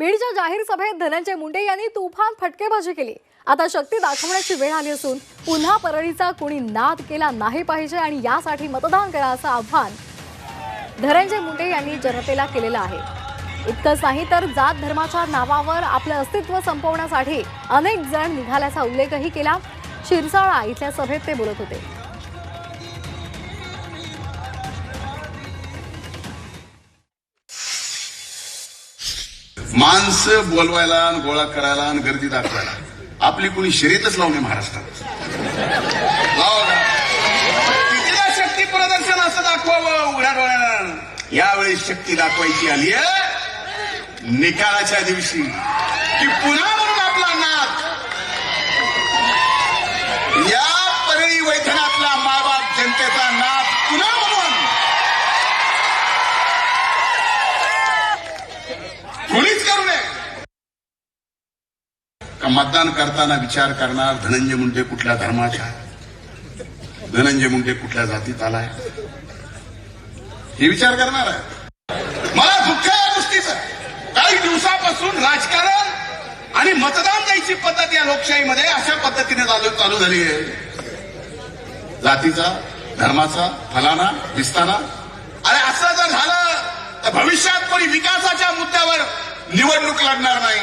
बीडच्या जाहीर सभेत धनंजय मुंडे यांनी तुफान फटकेबाजी केली. आता शक्ती दाखवण्याची वेळ आली असून पुन्हा परळीचा कोणी नाद केला नाही पाहिजे आणि यासाठी मतदान करा असं आव्हान धनंजय मुंडे यांनी जनतेला केलेलं आहे. इतकंच नाही तर जात धर्माच्या नावावर आपलं अस्तित्व संपवण्यासाठी अनेक जण निघाल्याचा उल्लेखही केला. शिरसाळा इथल्या सभेत ते बोलत होते. माणसं बोलवायला आणि गोळा करायला आणि गर्दी दाखवायला. आपली कोणी शर्यतच लावणे महाराष्ट्रात. लावा शक्ती प्रदर्शन असं दाखवावं उघड्या डोळ्याला यावेळी शक्ती दाखवायची आली निकालाच्या दिवशी. की पुन्हा मतदान करताना विचार करणार धनंजय मुंडे कुठल्या धर्माचा आहे धनंजय मुंडे कुठल्या जातीत आलाय? हे विचार करणार आहे. मला दुःख आहे या गोष्टीचं. काही दिवसापासून राजकारण आणि मतदान द्यायची पद्धत या लोकशाहीमध्ये अशा पद्धतीने चालू चालू झाली आहे. जातीचा धर्माचा फलाना विस्ताना अरे असं जर झालं तर भविष्यात कोणी विकासाच्या मुद्द्यावर निवडणूक लढणार नाही.